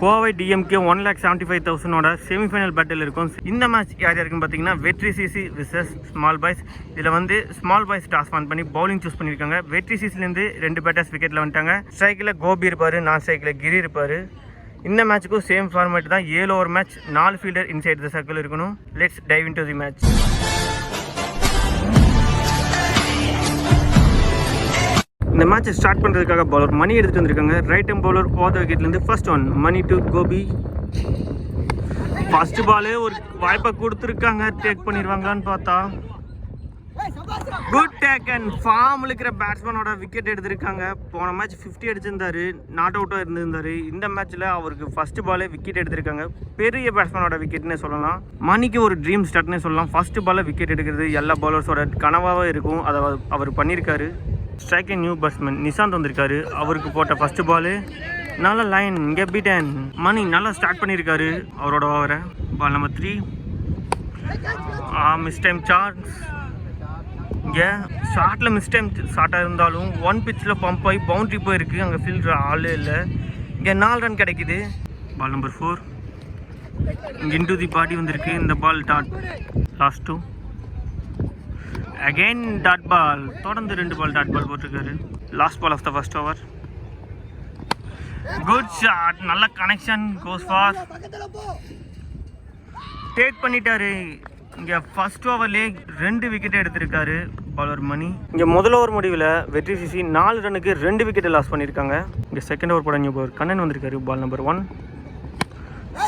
Kovai DMK one lakh seventy five தௌசண்டோட semifinal battle இருக்கும். இந்த match யார் யாருக்குன்னு பார்த்தீங்கன்னா வெற்றி சிசி விசஸ் ஸ்மால் பாய்ஸ் இதில் வந்து ஸ்மால் பாய்ஸ் டாஸ் ஆன் பண்ணி பவுலிங் சூஸ் பண்ணியிருக்காங்க. வெற்றி சிசிலேருந்து ரெண்டு பேட்டர்ஸ் விக்கெட்டில் வந்துட்டாங்க. ஸ்ட்ரைக்கில் கோபி இருப்பார் நான் ஸ்ட்ரைக்கில் கிரி இருப்பார். இந்த மேட்ச்சுக்கும் சேம் ஃபார்மேட் தான். ஏழு ஓவர் மேட்ச் நாலு ஃபீல்டர் இன்சைட் த சர்க்கிள் இருக்கணும். Let's dive into the match இந்த மேட்சை ஸ்டார்ட் பண்ணுறதுக்காக பவுலர் மணி எடுத்துகிட்டு வந்திருக்காங்க. Right arm bowler over the விக்கெட்லேருந்து first one Mani to Gopi. First பாலே ஒரு வாய்ப்பை கொடுத்துருக்காங்க. டேக் பண்ணிடுவாங்களான்னு பார்த்தா. குட் டேக் அண்ட் ஃபார்ம் இருக்கிற பேட்ஸ்மேனோட விக்கெட் எடுத்திருக்காங்க. போன மேட்ச் ஃபிஃப்டி அடிச்சிருந்தாரு. நாட் அவுட்டாக இருந்திருந்தாரு. இந்த மேட்ச்சில் அவருக்கு ஃபர்ஸ்ட் பாலே விக்கெட் எடுத்திருக்காங்க. பெரிய பேட்ஸ்மேனோட விக்கெட்னே சொல்லலாம். மணிக்கு ஒரு ட்ரீம் ஸ்டார்ட்னே சொல்லலாம். ஃபர்ஸ்ட் பாலை விக்கெட் எடுக்கிறது எல்லா பவுலர்ஸோட கனவாகவே இருக்கும். அதை அவர்- அவர் பண்ணியிருக்காரு ஸ்ட்ரைக்கிங் நியூ பேட்ஸ்மேன் நிசாந்த் வந்திருக்காரு. அவருக்கு போட்ட ஃபர்ஸ்ட் பாலு நல்ல லைன் இங்கே பீட்டன் மணி நல்லா ஸ்டார்ட் பண்ணியிருக்காரு அவரோட ஓவரை ball number three mistime charge இங்கே ஷார்ட்டில் மிஸ் டைம் ஷார்ட்டாக இருந்தாலும் ஒன் பிச்சில் பம்ப் ஆகி பவுண்ட்ரி போயிருக்கு. அங்கே ஃபீல்டர் ஆளே இல்லை. இங்கே நாலு ரன் கிடைக்குது. பால் நம்பர் ஃபோர் இங்கே இன்டு தி பாடி வந்திருக்கு. இந்த ball dot last two again dot ball தொடர்ந்து ரெண்டு பால் டாட் பால் போட்டிருக்காரு. Last ball of the first over good shot நல்ல கனெக்ஷன் கோஸ் ஃபார் டேக் பண்ணிட்டாரு. இங்கே ஃபர்ஸ்ட் ஓவர்லேயே ரெண்டு விக்கெட் எடுத்திருக்காரு பாலர் மணி. இங்கே முதல் ஓவர் முடிவில் வெற்றி சிசி நாலு ரனுக்கு ரெண்டு விக்கெட்டை லாஸ் பண்ணியிருக்காங்க. இங்கே செகண்ட் ஓவர் போட நியூ பவர் கண்ணன் வந்திருக்காரு பால் நம்பர் ஒன்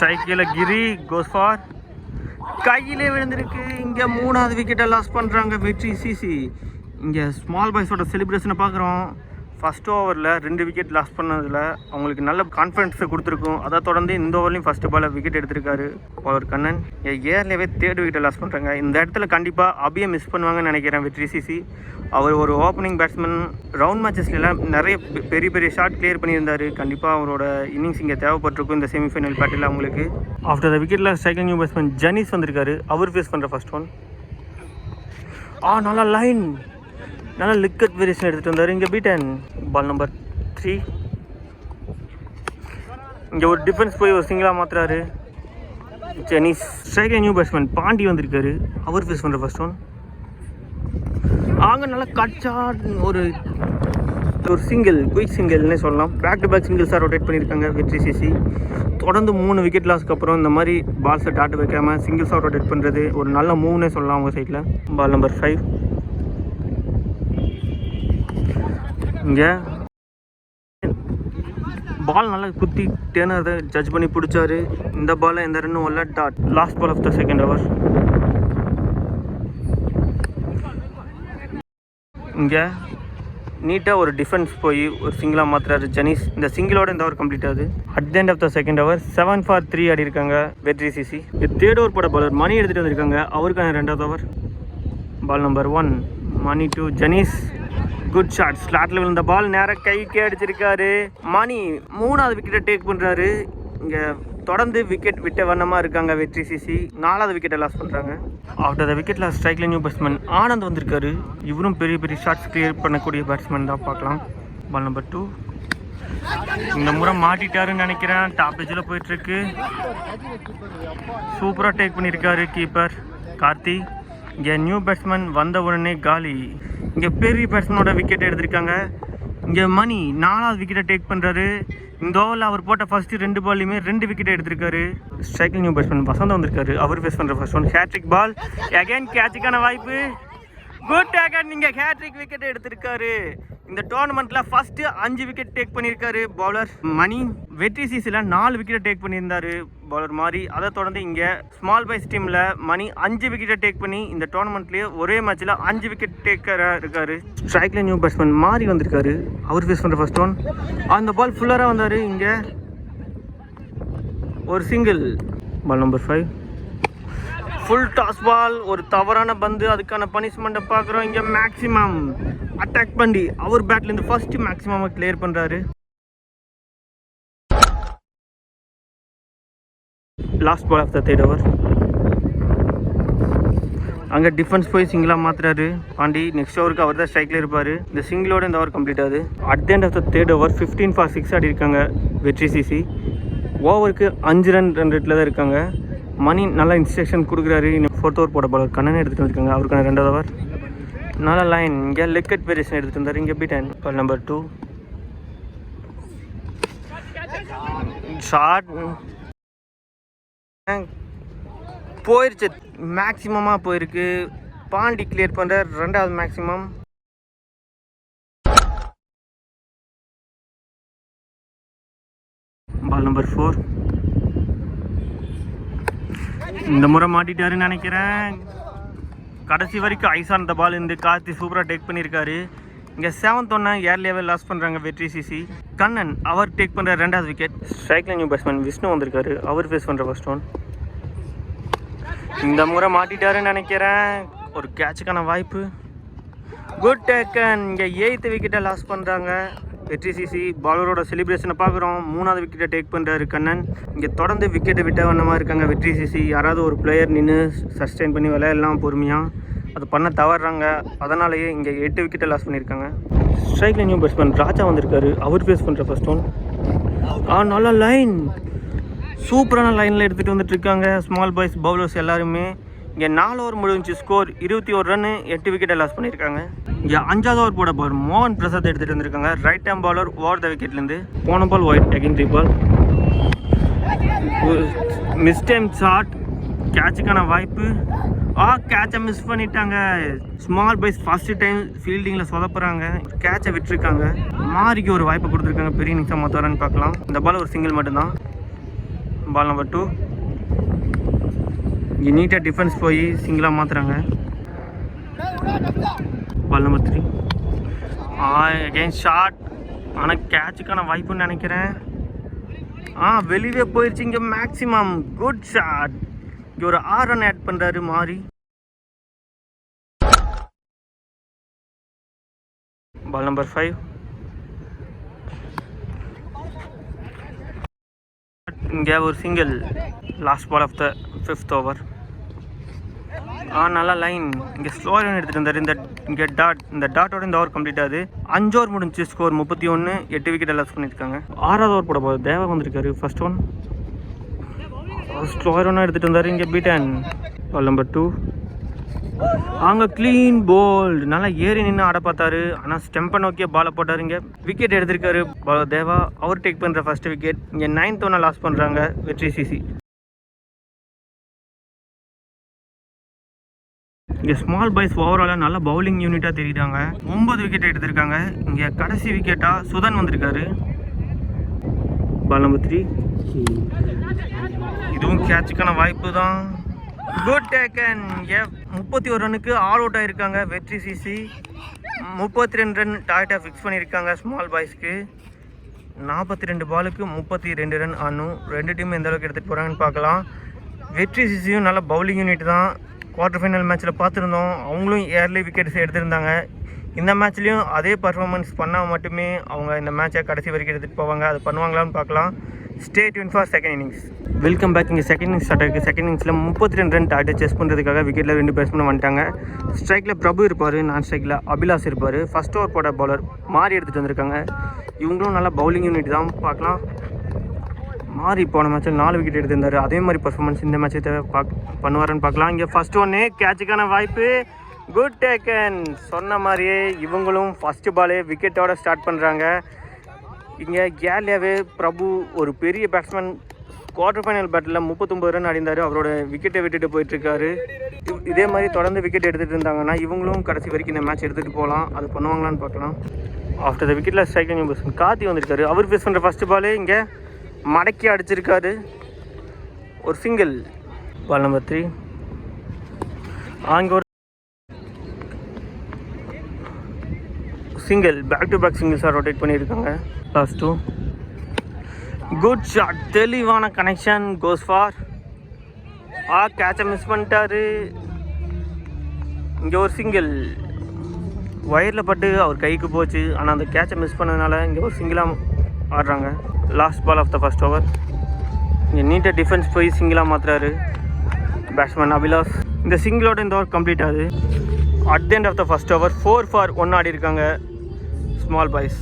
சைக்கிளில் கிரி கோஸ் ஃபார் கையிலே விழுந்திருக்கு. இங்கே மூணாவது விக்கெட்டை லாஸ் பண்ணுறாங்க வெற்றி. சிசி இங்கே ஸ்மால் பாய்ஸோட செலிப்ரேஷனை பார்க்குறோம். ஃபஸ்ட் ஓவரில் ரெண்டு விக்கெட் லாஸ் பண்ணதில் அவங்களுக்கு நல்ல கான்ஃபிடன்ஸை கொடுத்துருக்கும். அதை தொடர்ந்து இந்த ஓவர்லையும் ஃபஸ்ட்டு பாலில் விக்கெட் எடுத்திருக்காரு. பவர் கண்ணன் ஏர்லேயே தேர்ட் விக்கெட்டை லாஸ் பண்ணுறாங்க இந்த இடத்துல கண்டிப்பாக அபியை மிஸ் பண்ணுவாங்கன்னு நினைக்கிறேன் வெற்றி சிசி அவர் ஒரு ஓப்பனிங் பேட்ஸ்மேன் ரவுண்ட் மேட்சஸ்லாம் நிறைய பெரிய பெரிய ஷாட் கிளியர் பண்ணியிருந்தார். கண்டிப்பாக அவரோட இன்னிங்ஸ் இங்கே தேவைப்பட்டிருக்கும் இந்த செமிஃபைனல் பேட்டில் அவங்களுக்கு. ஆஃப்டர் த விக்கெட்டில் செகண்ட் நியூ பேட்ஸ்மேன் ஜனிஸ் வந்திருக்காரு. அவர் ஃபேஸ் பண்ணுற ஃபஸ்ட் ஒன் ஆ நல்லா லைன் நல்லா லிக்கட் வேரியேஷன் எடுத்துகிட்டு வந்தார். இங்கே பீட்டன் பால் நம்பர் த்ரீ இங்கே ஒரு டிஃபென்ஸ் போய் ஒரு சிங்கிளாக மாத்துறாரு. சென்னீஸ் ஸ்ட்ரைக்கர் நியூ பேட்ஸ்மேன் பாண்டி வந்திருக்காரு. அவர் ஃபேஸ் பண்ணுற ஃபர்ஸ்ட் ஒன் அவங்க நல்லா கட்சா ஒரு ஒரு சிங்கிள் குயிக் சிங்கிள்னே சொல்லலாம். பேக் டு பேக் சிங்கிள்ஸாக ரொட்டேட் பண்ணியிருக்காங்க வெற்றி சிசி தொடர்ந்து மூணு விக்கெட் லாஸ்க்கு அப்புறம் இந்த மாதிரி பால்ஸை டாட் வைக்காமல் சிங்கிள்ஸாக ரொட்டேட் பண்ணுறது ஒரு நல்ல மூவ்னே சொல்லலாம் அவங்க சைடில் பால் நம்பர் ஃபைவ் இங்கே. பால் நல்லா குத்தி டேனர் ஜட்ஜ் பண்ணி பிடிச்சாரு. இந்த பாலை எந்த ரன்னும் ஒல்ல dot last ball of the second over இங்கே நீட்டாக ஒரு டிஃபென்ஸ் போய் ஒரு சிங்கிளாக மாற்றுறாரு ஜெனிஸ். இந்த சிங்கிளோட இந்த ஓவர் கம்ப்ளீட் ஆகுது. At the end of the second over seven for three ஆடி இருக்காங்க வெற்றி சிசி. தேர்ட் ஓவர் போட பாலர் மணி எடுத்துகிட்டு வந்திருக்காங்க. அவருக்கான ரெண்டாவது over ball number one Mani to Jenis. Good shot ஸ்லாட்ல விழுந்த பால் நேராக கைக்கே அடிச்சிருக்காரு. மணி மூணாவது விக்கெட்டை டேக் பண்ணுறாரு இங்கே தொடர்ந்து விக்கெட் விட்ட வண்ணமாக இருக்காங்க வெற்றி சிசி. நாலாவது விக்கெட்டை லாஸ் பண்ணுறாங்க ஆஃப் த விக்கெட் லாஸ் ஸ்ட்ரைக்ல நியூ பேட்ஸ்மேன் ஆனந்த் வந்திருக்காரு. இவரும் பெரிய பெரிய ஷாட்ஸ் கிளியர் பண்ணக்கூடிய பேட்ஸ்மேன் தான் பார்க்கலாம். பால் நம்பர் டூ இந்த முறை மாட்டிட்டாருன்னு நினைக்கிறேன். டாப் எஜில் போயிட்டுருக்கு சூப்பராக டேக் பண்ணியிருக்காரு கீப்பர் கார்த்தி. இங்கே நியூ பேட்ஸ்மேன் வந்த உடனே காலி. இங்கே பெரிய பேட்ஸ்மேனோட விக்கெட் எடுத்திருக்காங்க. இங்கே மணி நாலாவது விக்கெட்டை டேக் பண்ணுறாரு இந்த ஓவரில் அவர் போட்ட ஃபஸ்ட்டு ரெண்டு பால்லையுமே ரெண்டு விக்கெட் எடுத்திருக்காரு. ஸ்ட்ரைக்கிங் நியூ பேட்ஸ்மேன் வசந்தம் வந்திருக்காரு. அவர் ஃபேஸ் பண்ணுற first one hat-trick ball again கேட்சுக்கான வாய்ப்பு. குட் டேக்கன் நீங்கள் ஹேட்ரிக் விக்கெட் எடுத்திருக்காரு. இந்த டோர்னமெண்ட்டில் ஃபஸ்ட்டு அஞ்சு விக்கெட் டேக் பண்ணியிருக்காரு. பவுலர் மணி வெற்றி சீஸில் நாலு விக்கெட்டை டேக் பண்ணியிருந்தாரு. பவுலர் மாதிரி அதை தொடர்ந்து இங்கே ஸ்மால் பைஸ் டீமில் மணி அஞ்சு விக்கெட்டை டேக் பண்ணி இந்த டோர்னமெண்ட்லேயே ஒரே மேட்ச்சில் அஞ்சு விக்கெட் டேக்கராக இருக்காரு. ஸ்ட்ரைக்கில் நியூ பேட்ஸ்மேன் மாறி வந்திருக்காரு. அவர் ஃபேஸ் பண்ணுற ஃபர்ஸ்ட் ஒன் அந்த பால் ஃபுல்லராக வந்தார். இங்கே ஒரு single ball number five full toss ball ஒரு தவறான பந்து அதுக்கான பனிஷ்மெண்ட்டை பார்க்குறோம். இங்கே மேக்ஸிமம் அட்டாக் பண்ணி அவர் பேட்லேருந்து ஃபர்ஸ்ட் மேக்ஸிமம் கிளியர் பண்ணுறாரு last ball of the third over அங்கே டிஃபென்ஸ் போய் சிங்கிளாக மாற்றுறாரு பாண்டி நெக்ஸ்ட் ஓவருக்கு அவர் தான் ஸ்ட்ரைக்கில் இருப்பார். இந்த சிங்கிளோட இந்த ஓவர் கம்ப்ளீட் ஆகுது. At the end of the third over fifteen for six ஆடி இருக்காங்க வெற்றி சிசி ஓவருக்கு அஞ்சு ரன் ரன் ரேட்டில் தான் இருக்காங்க. மணி நல்லா இன்ஸ்ட்ரக்ஷன் கொடுக்குறாரு. இன்னும் ஃபோர்த் ஓவர் போட போல. கண்ணன் எடுத்துகிட்டு வந்திருக்காங்க. அவருக்கான ரெண்டாவது ஓவர் நல்ல லைன் இங்கே லெக்கட் வேரியேஷன் எடுத்துகிட்டு வந்தார். இங்கே beaten ball number two short போயிருச்சு. மேக்ஸிமமாக போயிருக்கு. பாண்டி கிளியர் பண்ணுற ரெண்டாவது மேக்ஸிமம் பால் நம்பர் ஃபோர் இந்த முறை மாட்டிட்டாருன்னு நினைக்கிறேன். கடைசி வரைக்கும் ஐசான் இந்த பால் இந்த கார்த்தி சூப்பராக டேக் பண்ணியிருக்காரு. இங்கே செவன்த் ஒன்று ஏர் லெவல் லாஸ் பண்ணுறாங்க வெற்றி சிசி. கண்ணன் அவர் டேக் பண்ணுற ரெண்டாவது விக்கெட் ஸ்ட்ரைக்கில் நியூ பேட்ஸ்மேன் விஷ்ணு வந்திருக்காரு. அவர் ஃபேஸ் பண்ணுற ஃபர்ஸ்ட் ஒன் இந்த முறை மாட்டிட்டாருன்னு நினைக்கிறேன். ஒரு கேட்சுக்கான வாய்ப்பு. குட் டேக்கன் இங்கே எயித்து விக்கெட்டை லாஸ் பண்ணுறாங்க வெற்றி சிசி பாலரோட செலிப்ரேஷனை பார்க்குறோம். மூணாவது விக்கெட்டை டேக் பண்ணுறாரு கண்ணன். இங்கே தொடர்ந்து விக்கெட்டை விட்ட வண்ணமாக இருக்காங்க வெற்றி சிசி யாராவது ஒரு பிளேயர் நின்று சஸ்டெயின் பண்ணி விளையாடலாம் பொறுமையாக அது பண்ண தவறுறாங்க அதனாலேயே இங்கே எட்டு விக்கெட்டை லாஸ் பண்ணியிருக்காங்க. ஸ்ட்ரைக்கில் நியூ பேட்ஸ்மேன் ராஜா வந்திருக்காரு. அவர் ஃபேஸ் பண்ணுற ஃபர்ஸ்ட் ஒன் ஆ நல்ல லைன் சூப்பரான லைனில் எடுத்துகிட்டு வந்துட்டு இருக்காங்க. ஸ்மால் பாய்ஸ் பவுலர்ஸ் எல்லாருமே. இங்கே நாலு ஓவர் முடிஞ்சு ஸ்கோர் இருபத்தி ஒரு ரன்னு எட்டு விக்கெட்டை லாஸ் பண்ணியிருக்காங்க. இங்கே அஞ்சாவது ஓவர் போட பவுலர் மோகன் பிரசாத் எடுத்துகிட்டு வந்திருக்காங்க. Right arm bowler over the விக்கெட்லேருந்து போன ball wide again three ball mistime shot கேட்சுக்கான வாய்ப்பு. ஆ கேட்சை மிஸ் பண்ணிட்டாங்க. ஸ்மால் பைஸ் ஃபஸ்ட்டு டைம் ஃபீல்டிங்கில் சொதப்புறாங்க. கேட்சை விட்டுருக்காங்க. மாறிக்கு ஒரு வாய்ப்பு கொடுத்துருக்காங்க. பெரிய நிமிஷம் மொத்தம் பார்க்கலாம். இந்த பால் ஒரு சிங்கிள் மட்டும்தான். பால் நம்பர் டூ இங்கே நீட்டாக டிஃபென்ஸ் போய் சிங்கிளாக மாற்றுறாங்க ball number three again short ஆனால் கேட்சுக்கான வாய்ப்புன்னு நினைக்கிறேன். ஆ வெளியே போயிடுச்சு இங்கே மேக்ஸிமம் குட் ஷாட் இங்கே ஒரு ஆர் ரன் ஆட் பண்ணுறாரு மாறி. பால் நம்பர் ஃபைவ் இங்கே ஒரு single last ball of the fifth over ah நல்லா லைன் இங்கே ஸ்லோ ரன் எடுத்துகிட்டு வந்தார். இந்த இங்கே டாட் இந்த டாட்டோட இந்த ஓவர் கம்ப்ளீட் ஆகுது. அஞ்சு ஓவர் முடிஞ்சு ஸ்கோர் முப்பத்தி ஒன்று எட்டு விக்கெட் லாஸ் பண்ணியிருக்காங்க ஆறாவது ஓவர் போட போகுது. தேவா வந்திருக்காரு. ஃபர்ஸ்ட் ஒன் ஸ்லோ ரன்னாக எடுத்துகிட்டு வந்தார். இங்கே பீட்டன் பால் நம்பர் டூ அங்கே க்ளீன் போல்டு நல்லா ஏறி நின்று ஆட பார்த்தாரு. ஆனால் ஸ்டெம்பை நோக்கிய பாலை போட்டார் இங்கே. விக்கெட் எடுத்திருக்காரு. பா- தேவா. அவர் டேக் பண்ணுற ஃபர்ஸ்ட் விக்கெட் இங்கே நைன்த் ஒன்று லாஸ் பண்ணுறாங்க வெற்றி சிசி இங்கே ஸ்மால் பாய்ஸ் ஓவராலாக நல்ல பவுலிங் யூனிட்டாக தெரியுறாங்க. ஒன்பது விக்கெட் எடுத்திருக்காங்க. இங்கே கடைசி விக்கெட்டாக சுதன் வந்திருக்காரு. பால் நம்பர் த்ரீ இதுவும் கேட்சுக்கான வாய்ப்பு தான் குட் டேக்கன் ஏ முப்பத்தி ஒரு ரன்னுக்கு ஆல் அவுட் ஆகிருக்காங்க வெற்றி சிசி. முப்பத்தி ரெண்டு ரன் டாய்டா ஃபிக்ஸ் பண்ணியிருக்காங்க ஸ்மால் பாய்ஸ்க்கு நாற்பத்தி ரெண்டு பாலுக்கு முப்பத்தி ரெண்டு ரன் ஆனும் ரெண்டு டீம் எந்த அளவுக்கு எடுத்துகிட்டு போகிறாங்கன்னு பார்க்கலாம். வெற்றி சிசியும் நல்ல பவுலிங் யூனிட் தான். குவார்ட்டர் ஃபைனல் மேட்ச்சில் பார்த்துருந்தோம். அவங்களும் ஏர்லி விக்கெட்ஸ் எடுத்திருந்தாங்க. இந்த மேட்ச்லேயும் அதே பர்ஃபார்மன்ஸ் பண்ணால் மட்டுமே அவங்க இந்த மேட்சை கடைசி வரைக்கும் எடுத்துகிட்டு போவாங்க. அது பண்ணுவாங்களான்னு பார்க்கலாம். Stay tune for second innings welcome back இங்கே செகண்ட் இன்னிங்ஸ் ஸ்டார்ட் ஆகிருக்கு செகண்ட் இன்னிங்ஸில் முப்பத்தி ரெண்டு ரன் டாட்டை செஸ் பண்ணுறதுக்காக விக்கெட்டில் ரெண்டு பேட்ஸ்மேன் வந்துட்டாங்க. ஸ்ட்ரைக்கில் பிரபு இருப்பார் நான் ஸ்ட்ரைக்கில் அபிலாஷ் இருப்பார். ஃபர்ஸ்ட் ஓவர் போட பவுலர் மாறி எடுத்துகிட்டு வந்திருக்காங்க. இவங்களும் நல்லா பவுலிங் யூனிட் தான். பார்க்கலாம். மாறி போன மேட்ச்சில் நாலு விக்கெட் எடுத்திருந்தாரு. அதே மாதிரி பர்ஃபார்மன்ஸ் இந்த மேட்சை தேவை பாக் பண்ணுவாருன்னு பார்க்கலாம். இங்கே ஃபர்ஸ்ட் ஒன்று கேட்சுக்கான வாய்ப்பு குட் டேக்கன் சொன்ன மாதிரியே இவங்களும் ஃபஸ்ட்டு பாலே விக்கெட்டோட ஸ்டார்ட் பண்ணுறாங்க இங்கே கேலியாவே பிரபு ஒரு பெரிய பேட்ஸ்மேன் குவார்டர் ஃபைனல் பேட்டில் முப்பத்தொம்பது ரன் அடிந்தார். அவரோட விக்கெட்டை விட்டுட்டு போயிட்டுருக்காரு. இதே மாதிரி தொடர்ந்து விக்கெட் எடுத்துகிட்டு இருந்தாங்கன்னா இவங்களும் கடைசி வரைக்கும் இந்த மேட்ச் எடுத்துகிட்டு போகலாம். அது பண்ணுவாங்களான்னு பார்க்கலாம். ஆஃப்டர் த விக்கெட்டில் ஸ்ட்ரைக்கிங் பர்சன் கார்த்தி வந்திருக்காரு. அவர் ஃபேஸ் பண்ணுற ஃபஸ்ட்டு பாலே இங்கே மடக்கி அடிச்சிருக்காரு. ஒரு சிங்கிள் பால் நம்பர் த்ரீ அங்கே ஒரு சிங்கிள் பேக் டு பேக் சிங்கிள்ஸாக ரொட்டேட் பண்ணியிருக்காங்க. லாஸ்ட் டூ குட் ஷாட் தெளிவான கனெக்ஷன் கோஸ் ஃபார் ஆ கேட்சை மிஸ் பண்ணிட்டாரு. இங்கே ஒரு சிங்கிள் ஒயரில் பட்டு அவர் கைக்கு போச்சு. ஆனால் அந்த கேட்சை மிஸ் பண்ணதுனால இங்கே ஒரு சிங்கிளாக ஆடுறாங்க. Last ball of the first over இங்கே நீட்டாக டிஃபென்ஸ் போய் சிங்கிளாக மாற்றுறாரு பேட்ஸ்மேன் அபிலாஸ் இந்த சிங்கிளோட இந்த ஓவர் கம்ப்ளீட் ஆகுது. At the end of the first over four for one ஆடி இருக்காங்க. ஸ்மால் பாய்ஸ்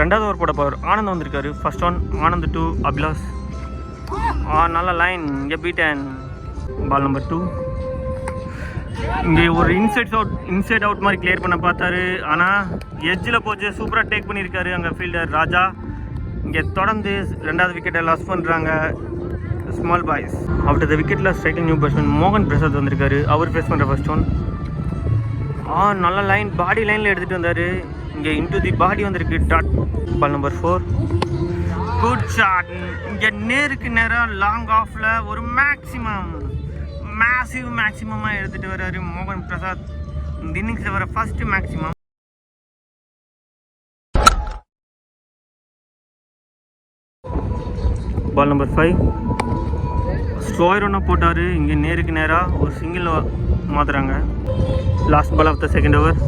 ரெண்டாவது ஓவர் போட போவார் ஆனந்த் வந்திருக்காரு. First one Anand to Abhilash நல்ல லைன் இங்கே பீட்டன் பால் நம்பர் டூ இங்கே ஒரு இன்சைட் அவுட் இன்சைட் அவுட் மாதிரி கிளியர் பண்ண பார்த்தாரு. ஆனால் எஜ்ஜில் போச்சு. சூப்பராக டேக் பண்ணியிருக்காரு அங்கே ஃபீல்டர் ராஜா. இங்கே தொடர்ந்து ரெண்டாவது விக்கெட்டை லாஸ் பண்ணுறாங்க ஸ்மால் பாய்ஸ் ஆஃப்டர் த விக்கெட்டில் ஸ்ட்ரைக்கிங் நியூ பேட்ஸ்மேன் மோகன் பிரசாத் வந்திருக்காரு. அவர் ஃபேஸ் பண்ணுற ஃபர்ஸ்ட் ஒன் ஆ நல்ல லைன் பாடி லைனில் எடுத்துகிட்டு வந்தார். இங்கே இன்டு தி பாடி வந்திருக்கு. Dot ball number four good shot இங்கே நேருக்கு நேராக லாங் ஆஃபில் ஒரு மேக்ஸிமம் மேசிவ் மேக்ஸிமமாக எடுத்துகிட்டு வர்றாரு மோகன் பிரசாத். இந்த இன்னிங்ஸில் வர first maximum ball number five slower ஒன்று போட்டார். இங்கே நேருக்கு நேராக ஒரு சிங்கிள் மாற்றுறாங்க last ball of the second over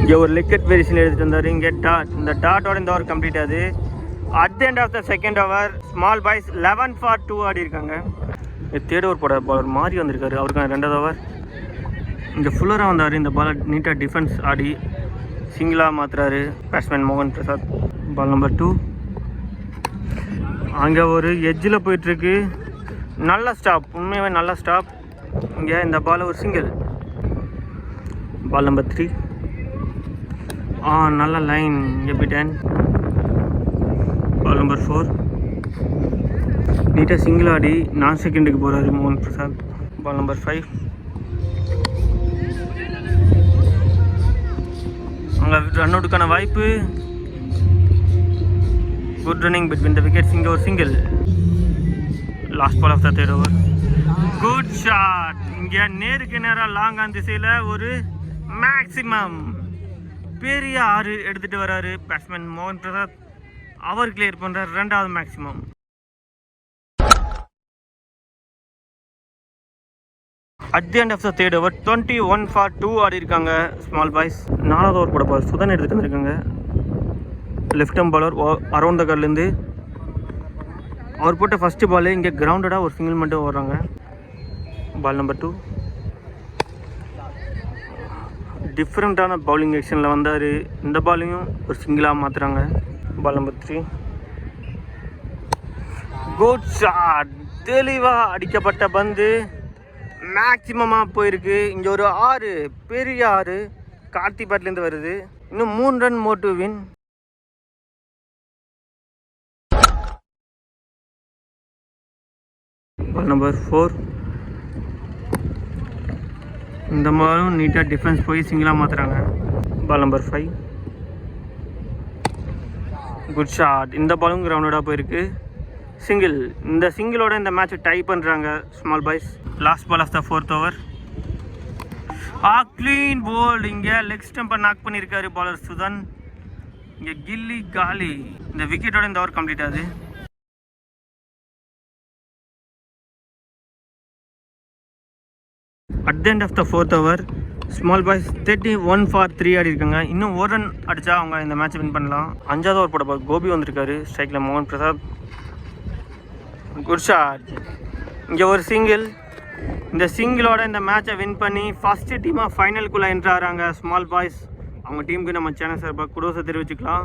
இங்கே ஒரு லிக்கெட் வேரியேஷன் எடுத்துகிட்டு வந்தார். இங்கே டாட் இந்த டாட்டோட இந்த ஓவர் கம்ப்ளீட் ஆகுது. At the end of the second over small boys eleven for two ஆடி இருக்காங்க. தேர்ட் ஓவர் போட பாலர் மாறி வந்திருக்காரு. அவருக்கான ரெண்டாவது ஓவர் இங்கே ஃபுல்லராக வந்தார். இந்த பாலை நீட்டாக டிஃபென்ஸ் ஆடி சிங்கிளாக மாற்றுறாரு பேட்ஸ்மேன் மோகன் பிரசாத். பால் நம்பர் டூ அங்கே ஒரு எஜ்ஜில் போயிட்டுருக்கு. நல்ல ஸ்டாப் உண்மையாகவே நல்ல ஸ்டாப் இங்கே இந்த பால் ஒரு சிங்கிள் பால் நம்பர் த்ரீ ஆ நல்ல லைன் எப்படி டேன் பால் நம்பர் ஃபோர் நீட்டாக சிங்கிள் ஆடி நான் செகண்டுக்கு போகிறாரு மோகன் பிரசாத். பால் நம்பர் ஃபைவ் அங்கே ரன் அவுட்டுக்கான வாய்ப்பு. Good running between the wickets இங்கே ஒரு single last ball of the third over good shot இங்கே நேருக்கு நேராக லாங் ஆன் திசையில் ஒரு மேக்ஸிமம் பெரிய ஆறு எடுத்துகிட்டு வராரு பேட்ஸ்மேன் மோகன் பிரசாத். அவர் கிளியர் பண்ணுறார் ரெண்டாவது maximum at the end of the third over twenty one for two ஆடி இருக்காங்க ஸ்மால் பாய்ஸ் நாலாவது ஓவர் போட போகிற சுதன் எடுத்துகிட்டு வந்திருக்காங்க. Left arm bowler around the கர்லேருந்து அவர் போட்ட ஃபஸ்ட்டு பால் இங்கே கிரவுண்டடாக ஒரு சிங்கிள் மட்டும் ஓடுறாங்க. பால் நம்பர் டூ டிஃப்ரெண்ட்டான பவுலிங் ஆக்ஷனில் வந்தார். இந்த பாலையும் ஒரு சிங்கிளாக மாற்றுறாங்க ball number three good shot தெளிவாக அடிக்கப்பட்ட பந்து. மேக்சிமமாக போயிருக்கு. இங்கே ஒரு ஆறு பெரிய ஆறு கார்த்திபாட்லேருந்து வருது. இன்னும் மூணு ரன் மோட்டு வின் பால் நம்பர் ஃபோர் இந்த பாலும் நீட்டாக டிஃபென்ஸ் போய் சிங்கிளாக மாற்றுறாங்க ball number five good shot இந்த பாலும் கிரவுண்டடாக போயிருக்கு. சிங்கிள் இந்த சிங்கிளோட இந்த மேட்ச் டை பண்ணுறாங்க small boys last ball of the fourth over ah clean bowled இங்கே லெக் ஸ்டம்பர் நாக் பண்ணியிருக்காரு பாலர் சுதன். இங்கே கில்லி காலி. இந்த விக்கெட்டோட இந்த ஓவர் கம்ப்ளீட் ஆகுது. At the end of the fourth over small boys thirty one for three ஆடி இருக்காங்க இன்னும் ஒரு ரன் அடித்தா அவங்க இந்த மேட்ச் வின் பண்ணலாம். அஞ்சாவது ஓவர் போட கோபி வந்திருக்காரு. ஸ்ட்ரைக்கில் மோகன் பிரசாத் குட் ஷாட் இங்கே ஒரு சிங்கிள் இந்த சிங்கிளோட இந்த மேட்சை வின் பண்ணி ஃபஸ்ட்டு டீமாக ஃபைனலுக்குள்ளே என்ட்ராகிறாங்க ஸ்மால் பாய்ஸ் அவங்க டீமுக்கு நம்ம சேனல் சார்பாக குடோசை தெரிவிச்சுக்கலாம்.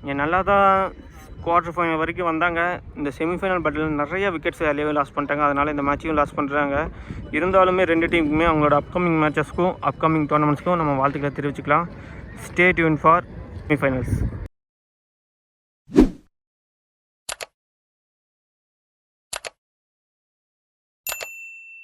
இங்கே நல்லா தான் குவார்டர் ஃபைனல் வரைக்கும் வந்தாங்க. இந்த செமிஃபைனல் பட்டில் நிறைய விக்கெட்ஸ் வேலையவே லாஸ் பண்ணிட்டாங்க. அதனால் இந்த மேட்சையும் லாஸ் பண்ணுறாங்க இருந்தாலுமே ரெண்டு டீமுக்குமே அவங்களோட அப்கமிங் மேட்சஸ்க்கும் அப்கமிங் டோர்னமெண்ட்ஸ்க்கும் நம்ம வாழ்த்துக்களை தெரிவிச்சுக்கலாம். Stay tune for semifinals